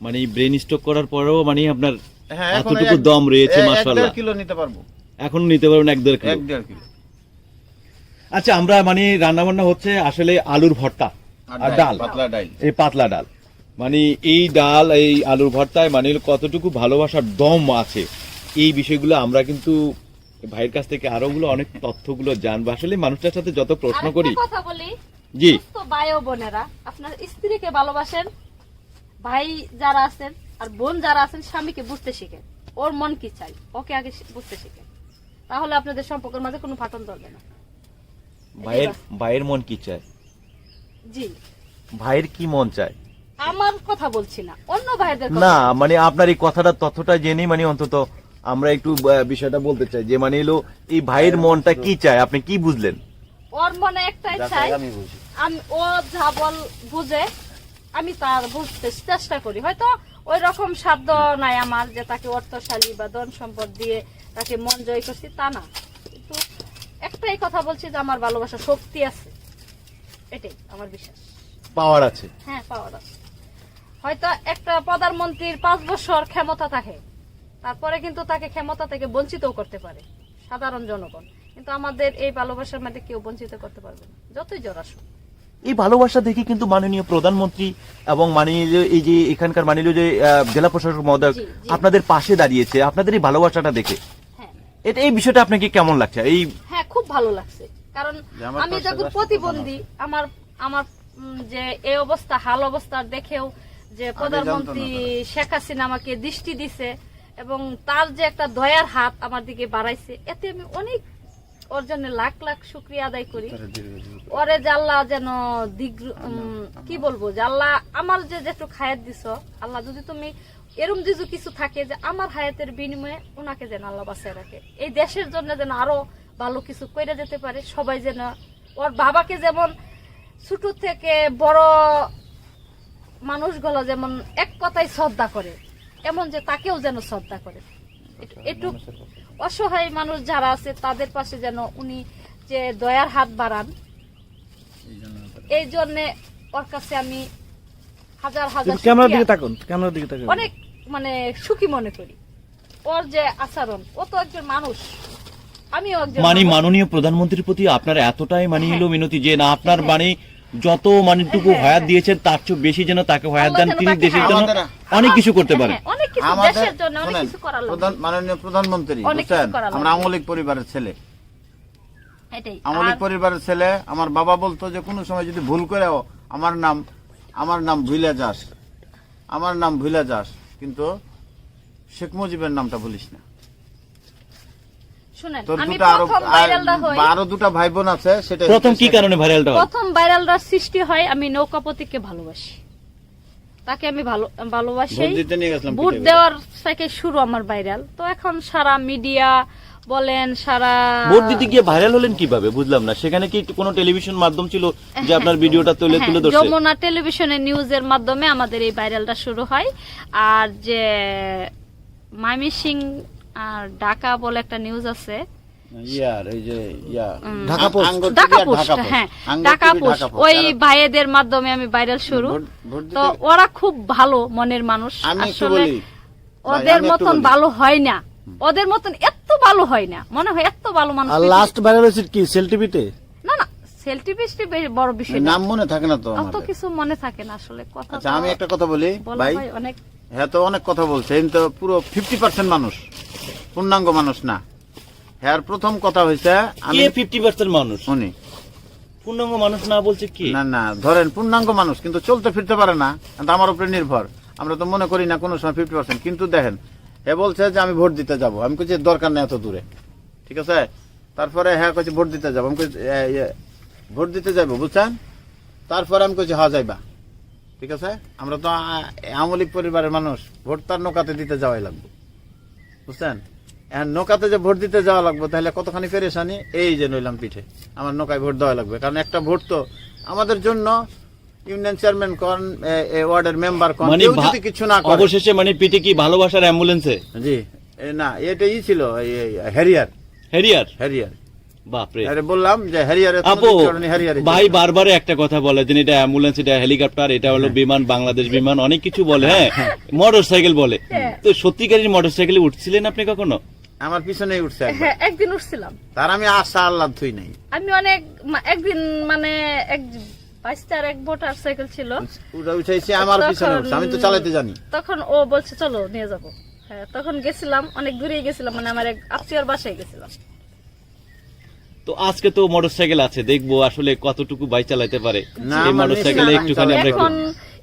মানে brain stroke করার পরেও মানে আপনার হ্যাঁ এতটুকু দম রয়েছে মাশাআল্লাহ। দেড় কিলো নিতে পারব। এখন নিতে পারবেন এক দেড় কিলো। এক দেড় কিলো। আচ্ছা আমরা মানে রান্না বান্না হচ্ছে আসলে আলুর ভর্তা আর ডাল পাতলা ডাল। এই পাতলা ডাল। মানে এই ডাল এই আলুর ভর্তায় মানে কতটুকু ভালোবাসার দম আছে এই বিষয়গুলো আমরা কিন্তু ভাইয়ের কাছ থেকে আরও গুলো অনেক তথ্যগুলো জানব। আসলে মানুষটার সাথে যত প্রশ্ন করি কথা বলি। জি। সুস্থ ভাই ও বোনেরা আপনার স্ত্রীকে ভালোবাসেন ভাই যারা আছেন আর বোন যারা আছেন স্বামীকে বুঝতে শিখেন। ওর মন কি চাই ওকে আগে বুঝতে শিখেন। তাহলে আপনাদের সম্পর্কের মাঝে কোনো ফাটন ধরবে না। ভাইয়ের ভাইয়ের মন কি চায়? জি। ভাইয়ের কি মন চায়? আমার কথা বলছি না অন্য ভাইদের না মানে আপনার এই কথাটা তথ্যটা জেনে মানে অন্তত আমরা একটু বিষয়টা বলতে চাই যে মানে এলো এই ভাইয়ের মনটা কি চায়। আপনি কি বুঝলেন? ওর মনে একটাই চাই আমি বুঝি। আমি ও যা বল বুঝে আমি তার বুঝতে চেষ্টা করি। হয়তো ওই রকম সাধ্য নাই আমার যে তাকে অর্থশালী বা ধন সম্পদ দিয়ে তাকে মন জয় করছি তা না। কিন্তু একটাই কথা বলছি যে আমার ভালোবাসা শক্তি আছে। এটাই আমার বিশ্বাস। পাওয়ার আছে। হ্যাঁ পাওয়ার আছে। হয়তো একটা প্রধানমন্ত্রীর পাঁচ বছর ক্ষমতা থাকে তারপরে কিন্তু তাকে ক্ষমতা থেকে বঞ্চিতও করতে পারে সাধারণ জনগণ। কিন্তু আমাদের এই ভালোবাসার মধ্যে কেউ বঞ্চিত করতে পারবে না যতই জোর আসুক। এই ভালোবাসা দেখে কিন্তু মাননীয় প্রধানমন্ত্রী এবং মাননীয় এই যে এখানকার মাননীয় যে জেলা প্রশাসক মহোদয়। আপনাদের পাশে দাঁড়িয়েছে আপনাদের এই ভালোবাসাটা দেখে। হ্যাঁ। এটা এই বিষয়টা আপনাকে কেমন লাগছে? এই হ্যাঁ খুব ভালো লাগছে। কারণ আমি যখন প্রতিবন্ধী আমার আমার যে এই অবস্থা হাল অবস্থার দেখেও যে প্রধানমন্ত্রী শেখ হাসিনা আমাকে দৃষ্টি দিছে এবং তার যে একটা দয়ার হাত আমার দিকে বাড়াইছে এতে আমি অনেক ওর জন্য লাখ লাখ শুক্রিয়া আদায় করি। ওরে জাল্লা যেন দিগ কি বলব? জাল্লা আমার যে যেটু খায়াত দিছ আল্লাহ যদি তুমি এরম যদি কিছু থাকে যে আমার হায়াতের বিনিময়ে ওনাকে যেন আল্লাহ বাঁচায় রাখে। এই দেশের জন্য যেন আরও ভালো কিছু করে যেতে পারে সবাই যেন ওর বাবাকে যেমন ছোট থেকে বড় মানুষগুলো যেমন এক কথায় শ্রদ্ধা করে এমন যে তাকেও যেন শ্রদ্ধা করে। একটু অসহায় মানুষ যারা আছে তাদের পাশে যেন উনি যে দয়ার হাত বাড়ান। এই জন্য ওর কাছে আমি হাজার হাজার ক্যামেরার দিকে তাকুন ক্যামেরার দিকে তাকুন। অনেক মানে সুখী মনে করি। ওর যে আচরণ ও তো একজন মানুষ। আমিও একজন মানে মাননীয় প্রধানমন্ত্রীর প্রতি আপনার এতটাই মানে হ্যাঁ। হলো মিনতি যে না আপনার মানে যত মানেটুকু হ্যাঁ, হয়াত হ্যাঁ। দিয়েছেন তার চেয়ে বেশি যেন তাকে হয়াত দেন। তিনি দেশের হ্যাঁ, জন্য অনেক কিছু করতে হ্যাঁ, পারেন। হ্যাঁ, অনেক কিছু আমাদের দেশের জন্য অনেক কিছু করার প্রধান মাননীয় প্রধানমন্ত্রী বুঝছেন? আমরা আমলিক পরিবারের ছেলে। এটাই। আমলিক পরিবারের ছেলে আমার বাবা বলতো যে কোনো সময় যদি ভুল করেও আমার নাম আমার নাম ভুলে যাস। আমার নাম ভুলে যাস। কিন্তু শেখ মুজিবের নামটা ভুলিস না। প্রথম কি কারণে ভাইরালটা প্রথম ভাইরালটা সৃষ্টি হয় আমি নৌকাপতিকে ভালোবাসি। তাকে আমি ভালো ভালোবাসি। ভোট দেওয়ার থেকে শুরু আমার ভাইরাল। তো এখন সারা মিডিয়া বলেন সারা ভোট দিতে গিয়ে ভাইরাল হলেন কীভাবে? বুঝলাম না। সেখানে কি কোনো টেলিভিশন মাধ্যম ছিল যে আপনার ভিডিওটা তুলে হ্যাঁ, তুলে ধরছে? যমুনা টেলিভিশনের নিউজের মাধ্যমে আমাদের এই ভাইরালটা শুরু হয়। আর যে মাইমিসিং আর ঢাকা বলে একটা নিউজ আছে। ইয়ার এই যে yeah Dhaka post. Dhaka post হ্যাঁ। ঢাকা পোস্ট ওই ভাইয়েদের মাধ্যমে আমি ভাইরাল শুরু। তো ওরা খুব ভালো মনের মানুষ। আসলে ওদের মতন ভালো হয় না। ওদের মতন এত ভালো হয় না। মনে হয় এত ভালো মানুষ আর লাস্ট ভাইরাল হয়েছে কি? সেল টিভিতে না না বড় বিষয় নাম মনে থাকে না তো অত কিছু মনে থাকে না আসলে। কথা আচ্ছা আমি একটা কথা বলি ভাই। অনেক হ্যাঁ তো অনেক কথা বলছে কিন্তু পুরো ফিফটি পার্সেন্ট মানুষ। পূর্ণাঙ্গ মানুষ না। হ্যাঁ প্রথম কথা হয়েছে আমি ফিফটি পার্সেন্ট মানুষ? উনি। পূর্ণাঙ্গ মানুষ না বলছে কি? না না ধরেন পূর্ণাঙ্গ মানুষ কিন্তু চলতে ফিরতে পারে না আমার উপরে নির্ভর। আমরা তো মনে করি না কোনো সময় ফিফটি পার্সেন্ট কিন্তু দেখেন হে বলছে যে আমি ভোট দিতে যাব। আমি কইছি দরকার নেই এত দূরে। ঠিক আছে? তারপরে হ্যাঁ কইছি ভোট দিতে যাব। আমি ভোট দিতে যাব বুঝছেন? তারপরে আমি কইছি হ্যাঁ যাইবা। ঠিক আছে? আমরা তো আমলিক পরিবারের মানুষ ভোট তার নৌকাতে দিতে যাওয়াই লাগবে। বুঝছেন? নৌকাতে যে ভোট দিতে যাওয়া লাগবে তাহলে কতখানি পেরেশানি? এই যে নইলাম পিঠে। আমার নৌকায় ভোট দেওয়া লাগবে কারণ একটা ভোট তো আমাদের জন্য ইউনিয়ন চেয়ারম্যান কন ওয়ার্ডের মেম্বার কন মানে কেউ যদি কিছু না করে। অবশেষে মানে পিঠে কি ভালোবাসার অ্যাম্বুলেন্সে? জি না এটা ই ছিল এই হ্যারিয়ার। হ্যারিয়ার? বাপরে। আরে বললাম যে হ্যারিয়ারে আপু ভাই বারবারে একটা কথা বলে যে এটা অ্যাম্বুলেন্স এটা হেলিকপ্টার এটা হলো বিমান বাংলাদেশ বিমান অনেক কিছু বলে হ্যাঁ? মোটর সাইকেল বলে। তো সত্যিকারের মোটর সাইকেলে উঠছিলেন আপনি কখনো? আমার পিছনেই উঠছে হ্যাঁ একদিন উঠছিলাম। তার আমি আশা আল্লাহ থুই নাই। আমি অনেক একদিন মানে এক এক মোটর সাইকেল ছিল। ওটা উঠাইছে আমার পিছনে উঠছে আমি তো চালাতে জানি। তখন ও বলছে চলো নিয়ে যাব। হ্যাঁ তখন গেছিলাম অনেক দূরে গেছিলাম মানে আমার এক আত্মীয়র বাসায় গেছিলাম। তো আজকে তো মোটর সাইকেল আছে দেখব আসলে কতটুকু বাইক চালাতে পারে। না, এই আমার মোটর সাইকেলে একটুখানি আমরা একটু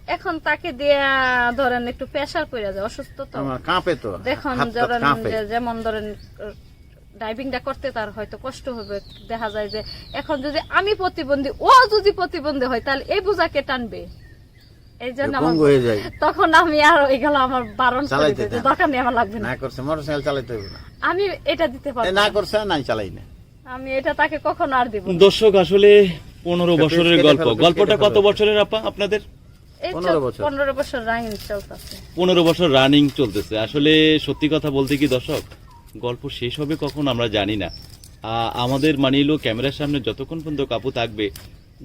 এখন তাকে দিয়ে ধরেন একটু প্রেশার পড়ে যায় অসুস্থ তো। কাঁপে তো দেখুন ধরেন যেমন ধরেন ড্রাইভিংটা করতে তার হয়তো কষ্ট হবে দেখা যায় যে এখন যদি আমি প্রতিবন্ধী ও যদি প্রতিবন্ধী হয় তাহলে এই বোঝাকে টানবে? এই জন্য তখন আমি আর এগুলো আমার বারণ করে চালাইতে দিই দরকার নেই আমার লাগবে না। না করছে মোটর সাইকেল চালাতে হবে না। আমি এটা দিতে পারব না। করছে নাই চালাই না। আমি এটা তাকে কখনো আর দিব দর্শক আসলে পনেরো বছরের গল্প। গল্পটা কত বছরের আপা আপনাদের? পনেরো বছর। রানিং চলতেছে। আসলে সত্যি কথা বলতে কি দর্শক গল্প শেষ হবে কখন আমরা জানি না। আমাদের মানিলো ক্যামেরার সামনে যতক্ষণ পর্যন্ত কাপু থাকবে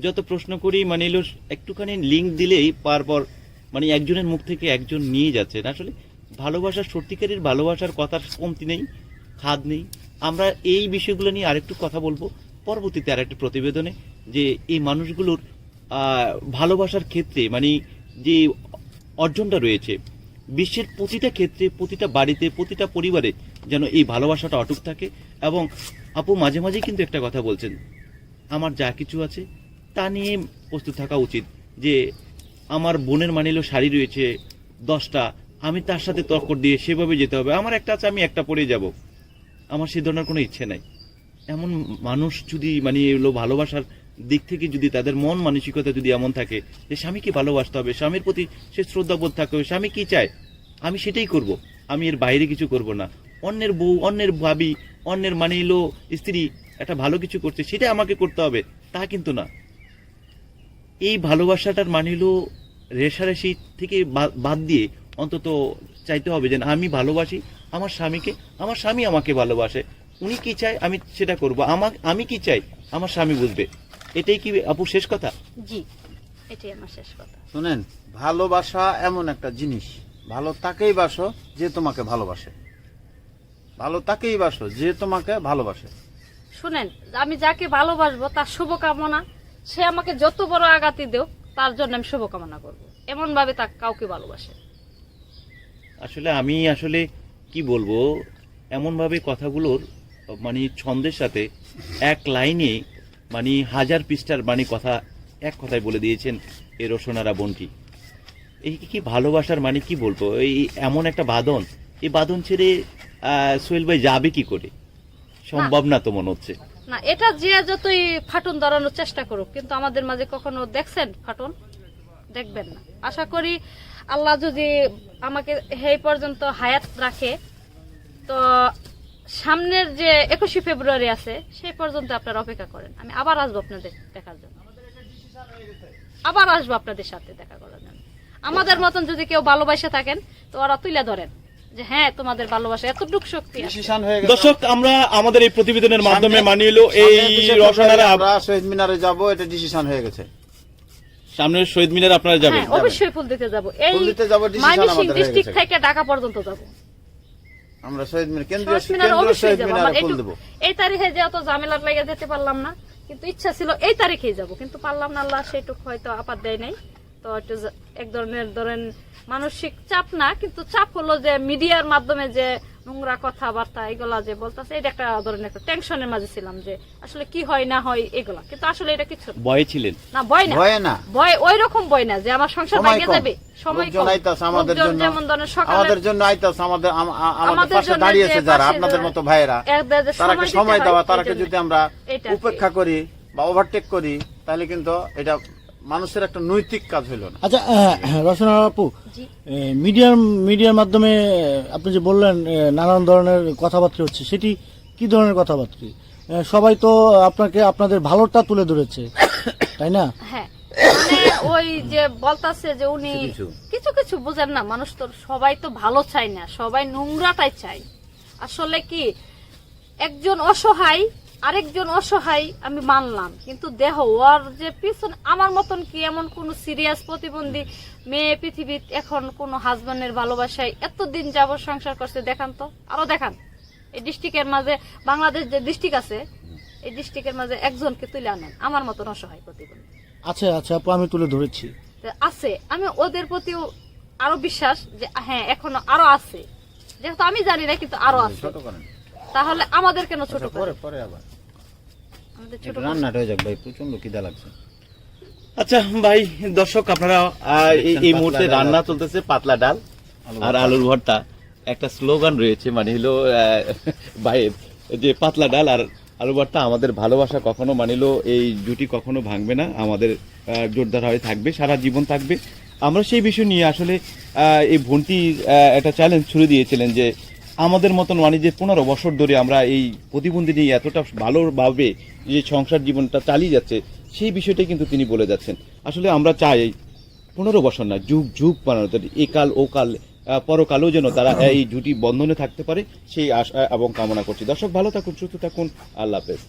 যত প্রশ্ন করি মানিলো একটুখানি লিঙ্ক দিলেই পারপর মানে একজনের মুখ থেকে একজন নিয়ে যাচ্ছেন আসলে ভালোবাসার সত্যিকারের ভালোবাসার কথার কমতি নেই খাদ নেই। আমরা এই বিষয়গুলো নিয়ে আরেকটু কথা বলব। পরবর্তীতে আরেকটা প্রতিবেদনে যে এই মানুষগুলোর ভালোবাসার ক্ষেত্রে মানে যে অর্জনটা রয়েছে, বিশ্বের প্রতিটা ক্ষেত্রে, প্রতিটা বাড়িতে, প্রতিটা পরিবারে যেন এই ভালোবাসাটা অটুক থাকে এবং আপু মাঝে মাঝে কিন্তু একটা কথা বলছেন, আমার যা কিছু আছে তা নিয়ে প্রস্তুত থাকা উচিত যে আমার বোনের মানিলো শাড়ি রয়েছে দশটা, আমি তার সাথে তর্ক দিয়ে সেভাবে যেতে হবে, আমার একটা আছে, আমি একটা পরে যাব। আমার সে ধরনের কোনো ইচ্ছে নাই। এমন মানুষ যদি মানে এগুলো ভালোবাসার দিক থেকে যদি তাদের মন মানসিকতা যদি এমন থাকে যে স্বামীকে ভালোবাসতে হবে, স্বামীর প্রতি সে শ্রদ্ধাবোধ থাকতে হবে, স্বামী কি চায়? আমি সেটাই করব। আমি এর বাইরে কিছু করব না। অন্যের বউ, অন্যের ভাবি, অন্যের মানে এলো, স্ত্রী একটা ভালো কিছু করছে সেটা আমাকে করতে হবে। তা কিন্তু না। এই ভালোবাসাটার মানিল রেশারেশি থেকে বাদ দিয়ে অন্তত চাইতে হবে যে আমি ভালোবাসি আমার স্বামীকে, আমার স্বামী আমাকে ভালোবাসে। উনি কি চায়? আমি সেটা করব। আমার আমি কি চাই? আমার স্বামী বুঝবে। এটাই কি আপু শেষ কথা? জি এটাই আমার শেষ কথা। শুনেন ভালোবাসা এমন একটা জিনিস। ভালো তাকেই বাসো যে তোমাকে ভালোবাসে। ভালো তাকেই বাসো যে তোমাকে ভালোবাসে। শুনেন আমি যাকে ভালোবাসবো তার শুভকামনা সে আমাকে যত বড় আঘাতি দেও তার জন্য আমি শুভকামনা করব। এমন ভাবে তা কাউকে ভালোবাসে। আসলে আমি আসলে কি বলব এমন ভাবে কথাগুলোর মানে ছন্দের সাথে এক লাইনে মানে হাজার পৃষ্ঠার মানে কথা, এক কথায় বলে দিয়েছেন এই রসনারা বোনটি। এই কি ভালোবাসার মানে কি বলব? এই এমন একটা বাদন এই বাদন ছেড়ে সোহেল ভাই যাবে কি করে? সম্ভব না তো মনে হচ্ছে। না, এটা যে যতই ফাটন ধরানোর চেষ্টা করুক, কিন্তু আমাদের মাঝে কখনো দেখছেন ফাটন? দেখবেন না। আশা করি আল্লাহ যদি আমাকে এই পর্যন্ত হায়াত রাখে, তো সামনের যে একুশে ফেব্রুয়ারি আছে সেই পর্যন্ত আপনারা অপেক্ষা করেন। আমি আবার আসব আপনাদের দেখার জন্য। আবার আসব আপনাদের সাথে দেখা করার জন্য। আমাদের মতন যদি কেউ ভালোবাসে থাকেন তো ওরা তুলে ধরেন যে হ্যাঁ তোমাদের ভালোবাসা এতটুক শক্তি দর্শক আমরা আমাদের এই প্রতিবেদনের মাধ্যমে মানিয়ে এই রসনারা আমরা শহীদ মিনারে যাব এটা ডিসিশন হয়ে গেছে। সামনের শহীদ মিনার আপনারা যাবেন। হ্যাঁ অবশ্যই ফুল দিতে যাব। এই ফুল দিতে যাব, decision আমাদের হয়ে ডিস্ট্রিক্ট গেছে। থেকে ঢাকা পর্যন্ত যাব। আমরা শহীদ মিনার কেন্দ্রীয় শহীদ মিনার কেন্দ্রীয় শহীদ একটু দেবো। এই তারিখে যে অত ঝামেলার লেগে যেতে পারলাম না কিন্তু ইচ্ছা ছিল এই তারিখেই যাব কিন্তু পারলাম না আল্লাহ সেটুক হয়তো আপাত দেয় নাই। তো একটু এক ধরনের ধরেন মানসিক চাপ না কিন্তু চাপ হলো যে মিডিয়ার মাধ্যমে যে নোংরা কথাবার্তা এগুলা যে বলতেছে এটা একটা ধরেন একটা টেনশনের মাঝে ছিলাম যে আসলে কি হয় না হয় এগুলা। কিন্তু আসলে এটা কিছু। বয়ে ছিলেন? না ভয় না। ভয়ে না। ভয় ওই রকম ভয় না যে আমার সংসার ভাঙে যাবে। সময় কম। আমাদের জন্য। যেমন ধরেন সকালে আমাদের জন্য আইতাছে আমাদের আমাদের পাশে দাঁড়িয়েছে যারা আপনাদের মতো ভাইয়েরা। তারাকে সময় দেওয়া তারাকে যদি আমরা। উপেক্ষা করি বা ওভারটেক করি তাহলে কিন্তু এটা মানুষের একটা নৈতিক কাজ হইল না। আচ্ছা আহ, রচনা আপু মিডিয়ার মিডিয়ার মাধ্যমে আপনি যে বললেন নানান ধরনের কথাবার্তা হচ্ছে সেটি কি ধরনের কথাবার্তা? সবাই তো আপনাকে আপনাদের ভালোটা তুলে ধরেছে তাই না? হ্যাঁ মানে ওই যে বলতাছে যে উনি কিছু। কিছু কিছু বুঝেন না মানুষ তো সবাই তো ভালো চায় না সবাই নোংরাটাই চায়। আসলে কি একজন অসহায় আরেকজন অসহায় আমি মানলাম কিন্তু দেহ ওর যে পিছনে আমার মতন কি এমন কোন সিরিয়াস প্রতিবন্ধী মেয়ে পৃথিবীত এখন কোন হাজবেন্ডের ভালোবাসায় এতদিন যাব সংসার করছে দেখান তো আরও দেখান। এই ডিস্ট্রিক্টের মাঝে বাংলাদেশ যে ডিস্ট্রিক্ট আছে এই ডিস্ট্রিক্টের মাঝে একজনকে তুলে আনেন আমার মতন অসহায় প্রতিবন্ধী। আচ্ছা আচ্ছা আপু আমি তুলে ধরেছি। আছে আমি ওদের প্রতিও আরও বিশ্বাস যে হ্যাঁ এখনও আরও আছে। যেহেতু আমি জানি না কিন্তু আরও আছে। ছোট করেন। তাহলে আমাদের কেন ছোট আচ্ছা, করে? পরে পরে আবার। আমাদের ছোট রান্নাটা হয়ে যাক ভাই প্রচণ্ড খিদা লাগছে। আচ্ছা ভাই দর্শক আপনারা এই মুহূর্তে ডাল। রান্না চলতেছে পাতলা ডাল আর আলুর ভর্তা। একটা স্লোগান রয়েছে মানে হলো ভাইয়ের যে পাতলা ডাল আর আলু ভর্তা আমাদের ভালোবাসা কখনো মানিল এই জুটি কখনো ভাঙবে না। আমাদের জোরদার হয়ে থাকবে সারা জীবন থাকবে। আমরা সেই বিষয় নিয়ে আসলে আহ, এই ভন্টি আহ, একটা চ্যালেঞ্জ ছুড়ে দিয়েছিলেন যে আমাদের মতন বাণিজ্যের পনেরো বছর ধরে আমরা এই প্রতিবন্ধী নিয়ে এতটা ভালোভাবে যে সংসার জীবনটা চালিয়ে যাচ্ছে, সেই বিষয়টাই কিন্তু তিনি বলে যাচ্ছেন। আসলে আমরা চাই পনেরো বছর না, যুগ যুগ বানানো একাল ও কাল পরকালও যেন তারা এই জুটি বন্ধনে থাকতে পারে, সেই আশা এবং কামনা করছি। দর্শক, ভালো থাকুন, সুস্থ থাকুন, আল্লাহ হাফেজ।